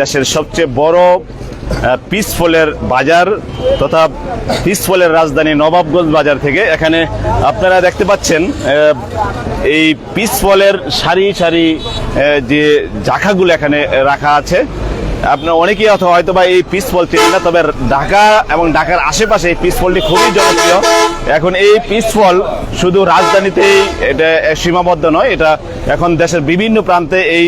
দেশের সবচেয়ে বড় পিস ফলের বাজার তথা পিস ফলের রাজধানী নবাবগঞ্জ বাজার থেকে। এখানে আপনারা দেখতে পাচ্ছেন এই পিস ফলের সারি সারি যে জাখাগুলো এখানে রাখা আছে। আপনার অনেকেই অথবা হয়তো বা এই পিস ফল চেনেন না, তবে ঢাকা এবং ঢাকার আশেপাশে এই পিস ফলটি খুবই জনপ্রিয়। এখন এই পিস ফল শুধু রাজধানীতেই এটা সীমাবদ্ধ নয়, এটা এখন দেশের বিভিন্ন প্রান্তে এই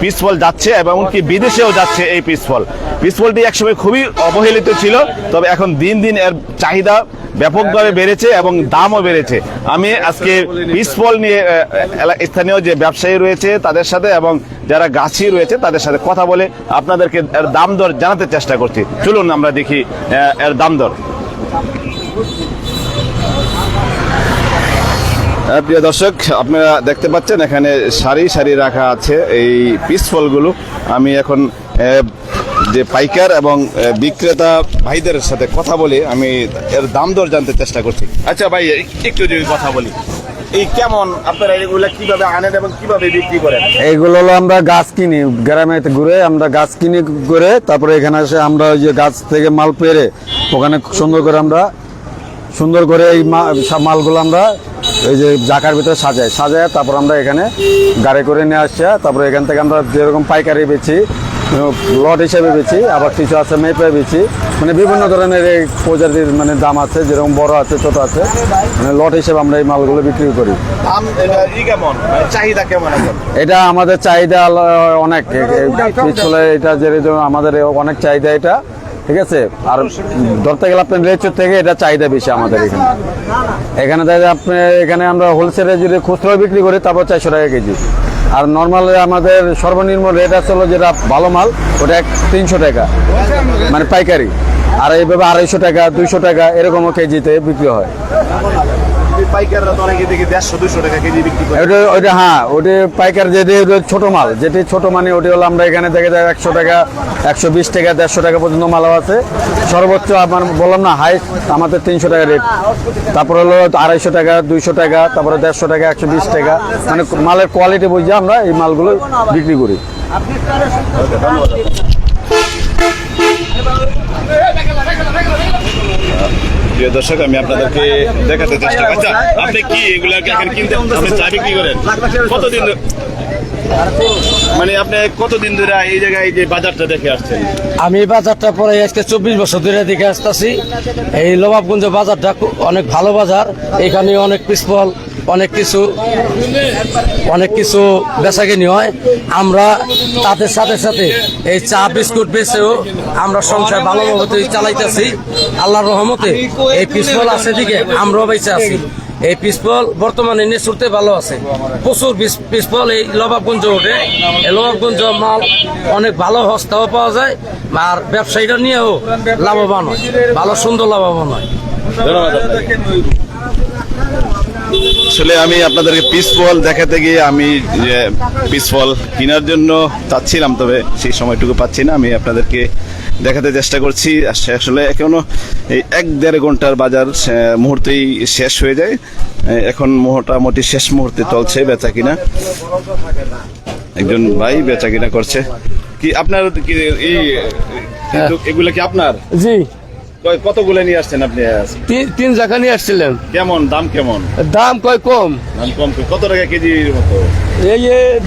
পিস ফল যাচ্ছে এবং কি বিদেশেও যাচ্ছে এই পিস ফল পিস ফলটি একসময় খুবই অবহেলিত ছিল, তবে এখন দিন দিন এর চাহিদা ব্যাপকভাবে বেড়েছে এবং দামও বেড়েছে। আমি আজকে পিস ফল নিয়ে স্থানীয় যে ব্যবসায়ী রয়েছে তাদের সাথে এবং যারা গাছি রয়েছে তাদের সাথে কথা বলে আপনাদেরকে এর দাম দর জানাতে চেষ্টা করছি। চলুন আমরা দেখি এর দাম দর। প্রিয় দর্শক, আপনারা দেখতে পাচ্ছেন এখানে সারি সারি রাখা আছে এই পিস ফলগুলো আমি এখন যে পাইকার এবং বিক্রেতা ভাইদের সাথে কথা বলে, আমি এর দাম দর জানতে চেষ্টা করছি। আচ্ছা ভাই একটু যদি কথা বলি। এই কেমন? আপনারা এগুলো কীভাবে আনেন এবং কীভাবে বিক্রি করেন? এইগুলো হলো আমরা গাছ কিনি, গ্রামে ঘুরে আমরা গাছ কিনি করে, তারপরে এখানে এসে আমরা ওই যে গাছ থেকে মাল পেরে, ওখানে সুন্দর করে আমরা, সুন্দর করে এই মালগুলো আমরা এই যে জাকার ভিতরে সাজাই সাজায় তারপর আমরা এখানে গাড়ি করে নিয়ে আসছি। তারপরে এখান থেকে আমরা যেরকম পাইকারি বেচি লট হিসেবে বেচি আবার কিছু আছে মেপে বেচি। মানে বিভিন্ন ধরনের এই প্রজাতির মানে দাম আছে যেরকম বড় আছে ছোট আছে। মানে লট হিসেবে আমরা এই মালগুলো বিক্রি করি। মানে চাহিদা কেমন এটা আমাদের চাহিদা অনেক। পিছলে এটা যেরকম আমাদের অনেক চাহিদা এটা। ঠিক আছে? আর ধরতে গেলে আপনার লেচুর থেকে এটা চাহিদা বেশি আমাদের এখানে। এখানে তাই আপনি, এখানে আমরা হোলসেলে যদি খুচরো বিক্রি করি, তারপর চারশো টাকা কেজি। আর নর্মাল আমাদের সর্বনিম্ন রেট আছে হলো যেটা ভালো মাল, ওটা এক তিনশো টাকা মানে পাইকারি। আর এইভাবে আড়াইশো টাকা, দুইশো টাকা এরকমও কেজিতে বিক্রি হয়। পাইকাররা তো অনেকে দেখি দেড়শো দুশো টাকা কেজি বিক্রি করে। ওটা ওটা হ্যাঁ ওটা পাইকার যেটি ছোট মাল। যেটি ছোট মানে ওটি হলো আমরা এখানে থেকে যায় একশো টাকা একশো বিশ টাকা দেড়শো টাকা পর্যন্ত মালও আছে। সর্বোচ্চ আমার বললাম না হাই আমাদের তিনশো টাকা রেট। তারপর হলো আড়াইশো টাকা দুইশো টাকা তারপরে দেড়শো টাকা একশো বিশ টাকা। মানে মালের কোয়ালিটি বুঝে আমরা এই মালগুলো বিক্রি করি। প্রিয় দর্শক, আমি আপনাদেরকে দেখাতে চেষ্টা করছি। আচ্ছা আপনি কি এগুলা কি এখন কিনতে আপনি চা বিক্রি করেন? কতদিন মানে আপনি কতদিন ধরে এই জায়গায় যে বাজারটা দেখে আসছেন? আমি বাজারটা পরে আজকে চব্বিশ বছর ধরে দেখে আসতেছি। এই লোবাবগঞ্জ বাজারটা অনেক ভালো বাজার। এখানে অনেক পিসফল, অনেক কিছু অনেক কিছু বেচাকেনি হয়। আমরা তাদের সাথে সাথে এই চা, বিস্কুট বেচেও আমরা সংসার ভালোভাবে চালাইতেছি। আল্লাহর রহমতে এই পিসফল আছে দিকে আমরাও বেঁচে আছি। এই পিসফল বর্তমানে নেচুরতে ভালো আছে। প্রচুর পিস- পিসফল এই লবাবগঞ্জ ওঠে এই লবাবগঞ্জ মাল অনেক ভালো হস্তাও পাওয়া যায়, আর ব্যবসায়ীরা নিয়েও লাভবান হয়। ভালো, সুন্দর লাভবান হয়। আসলে আমি আপনাদেরকে পিস ফল দেখাতে গিয়ে আমি পিস ফল কেনার জন্য চাচ্ছিলাম, তবে সেই সময়টুকু পাচ্ছি না। আমি আপনাদেরকে দেখাতে চেষ্টা করছি। আস- আসলে এখনও এই এক দেড় ঘণ্টার বাজার মুহূর্তেই শেষ হয়ে যায়। এখন মোটামুটি শেষ মুহূর্তে চলছে বেচা কিনা। একজন ভাই বেচা কিনা করছে। কি আপনার কি এই এগুলা কি আপনার? জি। কতগুলো নিয়ে আসছেন আপনি তিন তিন জায়গা নিয়ে আসছিলেন। কেমন দাম কেমন? দাম কয় কম? দাম কম কত টাকা কেজির মতো? এই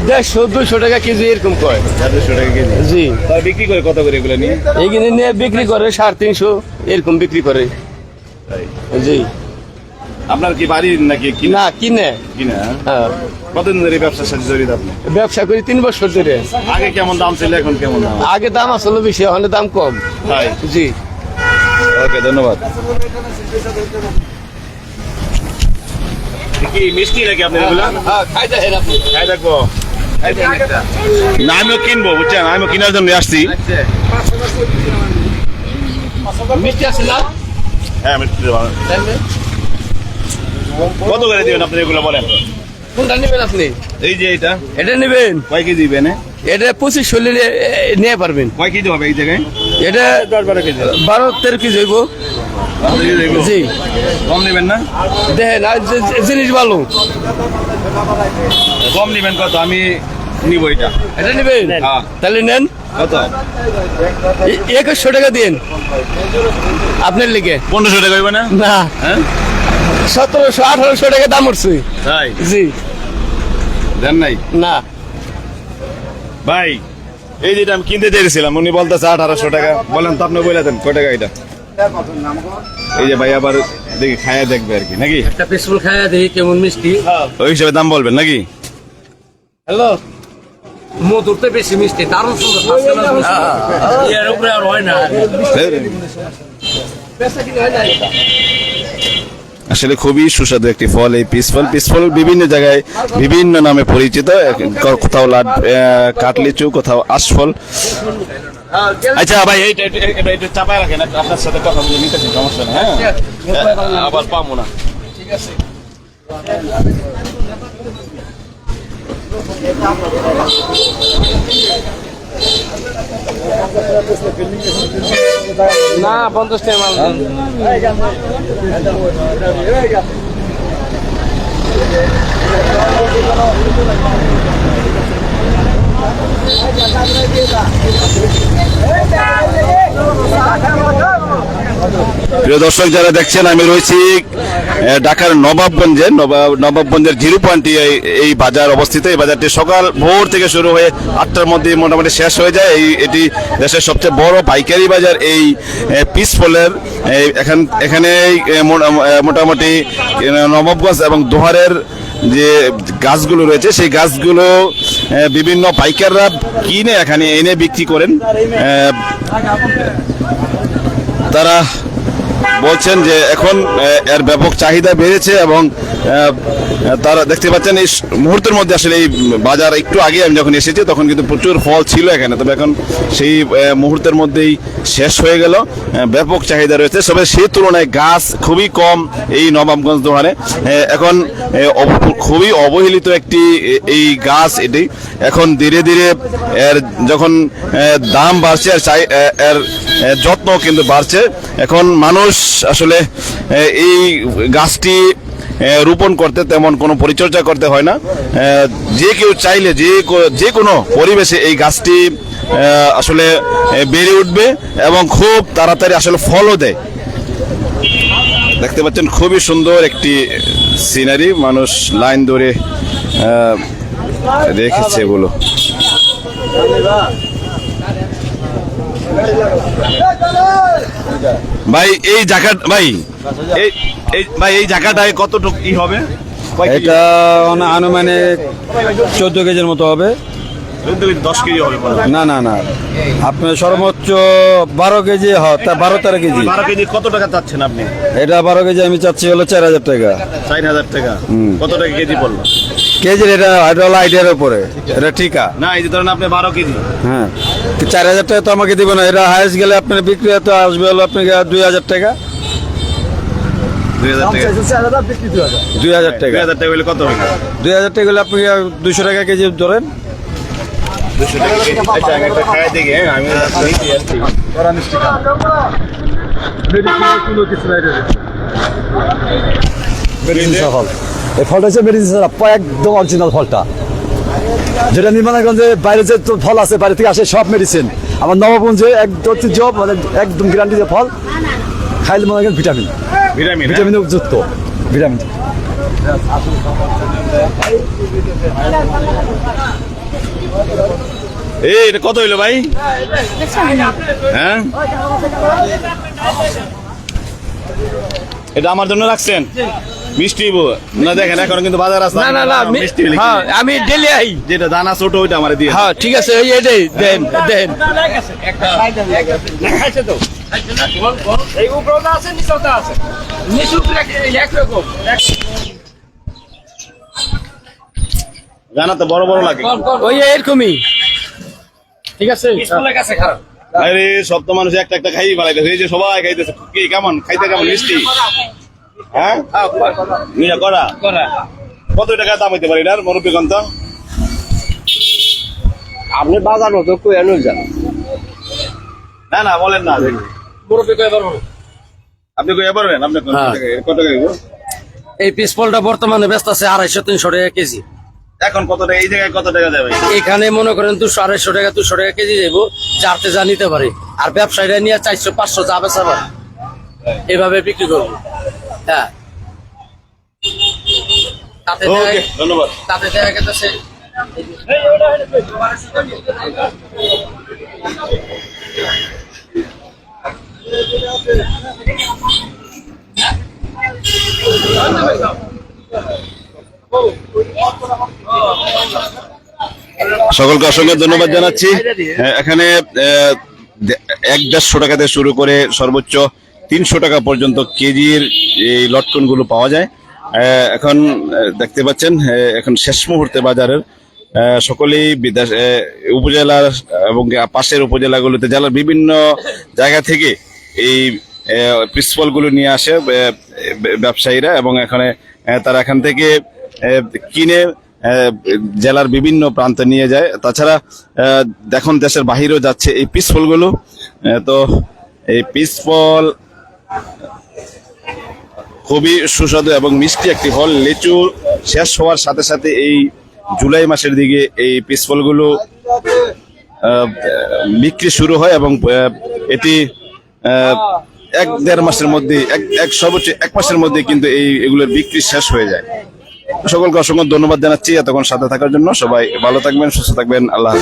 দেড়শো দুশো টাকা কেজি এরকম কয়। চারশো টাকা কেজি। জি। বিক্রি করে কত করে এগুলো নিয়ে? এইখানে নিয়ে বিক্রি করে সাড়ে তিনশো এরকম বিক্রি করে। জি। আপনার কি বাড়ির নাকি কিনা? না কিনে। কিনা? হ্যাঁ। কতদিন ধরে ব্যবসার সাথে জড়িত আপনি? ব্যবসা করি তিন বছর ধরে। আগে কেমন দাম ছিল এখন কেমন দাম? আগে দাম আসলে বেশি এখন দাম কম। জি। ওকে ধন্যবাদ। কি মিষ্টি নাকি হ্যাঁ আপনি। খাই দেখব। না আমিও কিনবো বুঝছেন? আমিও কেনার জন্য আসছি। মিষ্টি আছে না? হ্যাঁ মিষ্টি কত করে দিবেন আপনি এগুলো বলেন? কোনটা নেবেন আপনি? এই যে এটা এটা নেবেন? কয় কেজি দিবেন এ? এটা পঁচিশ ষোলো নিয়ে পারবেন। কয় কেজি হবে এই জায়গায়? এটা দশ বারো কেজি বারো তেরো কেজি হইব। জি। কম নেবেন না? দেখেন জিনিস ভালো। কম নেবেন কত? আমি নিব এটা। এটা নেবেন? হ্যাঁ। তাহলে নেন। কত? একুশশো টাকা দিন আপনার লিগে। পনেরোশো টাকা হইবে না? না। হ্যাঁ? সতেরোশো আঠারোশো টাকা দাম উঠছে। জি। দেন নাই? না। ভাই এই যেটা আমি কিনতে চেয়েছিলাম উনি বলতেছে আঠারোশো টাকা। বলেন তো আপনি বলে দেন কয় টাকা এটা? এই যে ভাই আবার দেখি খায়া দেখবে আর কি নাকি? একটা পিসফুল খাইয়া দেখি কেমন মিষ্টি। ওই হিসাবে দাম বলবেন নাকি? হ্যালো মধুরতে বেশি মিষ্টি দারুণ সুন্দর এর উপরে আর হয় না। আসলে খুবই সুস্বাদু একটি ফল এই পিস ফল পিস ফল বিভিন্ন জায়গায়, বিভিন্ন নামে পরিচিত। কোথাও লাড কাটলিচু, কোথাও আশফল। আচ্ছা ভাই চাপায় রাখেন আপনার সাথে কথা বলে সমস্যা নেই হ্যাঁ? আবার পাবো না। না পঞ্চাশ টাকা মাল দিন। প্রিয় দর্শক, যারা দেখছেন, আমি রয়েছি ঢাকার নবাবগঞ্জে, নবাব- নবাবগঞ্জের জিরো পয়েন্টে এই- বাজার অবস্থিত। এই বাজারটি সকাল ভোর থেকে শুরু হয়ে আটটার মধ্যে মোটামুটি শেষ হয়ে যায়। এই, এটি দেশের সবচেয়ে বড় পাইকারি বাজার, এই পিস ফলের এই, এখান এখানে মোটামুটি নবাবগঞ্জ এবং দোহারের যে গাছগুলো রয়েছে সেই গাছগুলো বিভিন্ন পাইকাররা কিনে এখানে এনে বিক্রি করেন। তারা বলছেন যে এখন এর ব্যাপক চাহিদা বেড়েছে এবং তারা দেখতে পাচ্ছেন এই মুহূর্তের মধ্যে আসলে এই বাজার একটু আগে আমি যখন এসেছি তখন কিন্তু প্রচুর ফল ছিল এখানে। তবে এখন সেই মুহূর্তের মধ্যেই শেষ হয়ে গেল। ব্যাপক চাহিদা রয়েছে। তবে সেই তুলনায় গাছ খুবই কম এই নবাবগঞ্জ দোকানে। এখন খুবই অবহেলিত একটি এই গাছ এটি। এখন ধীরে ধীরে এর যখন দাম বাড়ছে আর এর যত্ন কিন্তু বাড়ছে। এখন মানুষ আসলে এই গাছটি রোপণ করতে তেমন কোনো পরিচর্যা করতে হয় না। যে কেউ চাইলে, যে যে কোনো পরিবেশে এই গাছটি আসলে বেড়ে উঠবে এবং খুব তাড়াতাড়ি আসলে ফলও দেয়। দেখতে পাচ্ছেন খুবই সুন্দর একটি সিনারি। মানুষ লাইন ধরে রেখেছে এগুলো। ভাই এই জায়গা ভাই এই এই ভাই এই জায়গাটায় কতটুকু ই হবে? এটা আনুমানিক চোদ্দ কেজির মতো হবে। দশ কেজি হবে না না না। আপনার সর্বোচ্চ বারো কেজি হয় তা বারো তেরো কেজি। বারো কেজি কত টাকা চাচ্ছেন আপনি? এটা বারো কেজি আমি চাচ্ছি হলো চার হাজার টাকা। চার হাজার টাকা। কত টাকা কেজি পড়ল? কেজির এটা এটা আইডিয়ার উপরে এটা ঠিকা। না এই যে ধরেন আপনি বারো কেজি। হ্যাঁ চার হাজার টাকা তো আমাকে দিব না এটা হায়েস্ট গেলে আপনার বিক্রি তো আসবে হলো আপনাকে দুই হাজার টাকা। দুই হাজার টাকা। দুই হাজার। টাকা। হলে কত হবে? দুই হাজার টাকা হলে আপনি দুশো টাকা কেজি ধরেন। দুশো টাকা কেজি। আচ্ছা একটা খাই দেখি হ্যাঁ। ফল এই ফলটা হচ্ছে মেডিসিন একদম অরিজিনাল ফলটা। যেটা নির্মাণগঞ্জে বাইরে যে ফল আছে বাইরে থেকে আসে সব মেডিসিন আমার নবগঞ্জে একদম ঐতিহ্য মানে একদম গ্যারান্টি যে ফল। খাইলে মনে করেন ভিটামিন ভিটামিন হ্যাঁ? ভিটামিন যুক্ত। ভিটামিন এই এটা কত হইল ভাই? হ্যাঁ? এটা আমার জন্য রাখছেন? মিষ্টি না দেখেন এখন কিন্তু বাজার আছে না না না মিষ্টি হ্যাঁ আমি ডেলি আই। যেটা দানা ছোট ওইটা আমার দিয়ে হ্যাঁ ঠিক আছে এই এটাই দেন দেন। এই উপরটা আছে নিচটা আছে? নিচুটা একরকম দানা তো বড় বড় লাগে। ওই এরকমই। ঠিক আছে? কাছে খারাপ আরে সব তো মানুষ একটা একটা খাই ফেলাইতেছে। এই যে সবাই খাইতেছে কি কেমন? খাইতে কেমন মিষ্টি? হ্যাঁ? করা। করা? কত টাকা দাম হইতে পারে এটার? মুরব্বী কন্ত আপনি বাজার মতো কই আনো যান না না বলেন না মুরব্বী কই পারব আপনি কই পারবেন আপনি কত হ্যাঁ। টাকা- কত টাকা দিব? এই পিসফলটা বর্তমানে ব্যস্ত আছে আড়াইশো তিনশো টাকা কেজি। এখন কত টাকা? এই জায়গায় কত টাকা যাবে এখানে মনে করেন দুশো আড়াইশো টাকা দুশো টাকা কেজি যাব যাতে যা নিতে পারে। আর ব্যবসায়ীরা নিয়ে চারশো পাঁচশো যা বেচা পারে এভাবে বিক্রি করব। হ্যাঁ। তাতে ধন্যবাদ। তাতে দেখা গেছে সকলকে অসংখ্য ধন্যবাদ জানাচ্ছি। হ্যাঁ, এখানে আহ, এক দেড়শো টাকা থেকে শুরু করে সর্বোচ্চ তিনশো টাকা পর্যন্ত কেজির এই লটকনগুলো পাওয়া যায়। এখন দেখতে পাচ্ছেন এখন শেষ মুহূর্তে বাজারের সকলেই বিদেশ উপজেলার এবং পাশের উপজেলাগুলোতে, জেলার বিভিন্ন জায়গা থেকে এই পিসফলগুলো নিয়ে আসে ব্যবসায়ীরা এবং এখানে তারা এখান থেকে কিনে জেলার বিভিন্ন প্রান্তে নিয়ে যায়। তাছাড়া দেখুন, দেশের বাহিরেও যাচ্ছে এই পিসফলগুলো। তো এই পিসফল খুবই সুস্বাদু এবং মিষ্টি একটি ফল। লিচু শেষ হওয়ার সাথে সাথে এই জুলাই মাসের দিকে এই পিসফলগুলো বিক্রি শুরু হয় এবং এটি এক দেড় মাসের মধ্যে, এক এক সর্বোচ্চ এক মাসের মধ্যে কিন্তু এই, এগুলোর বিক্রি শেষ হয়ে যায়। সকলকে অসংখ্য ধন্যবাদ জানাচ্ছি এতক্ষণ সাথে থাকার জন্য। সবাই ভালো থাকবেন, সুস্থ থাকবেন। আল্লাহ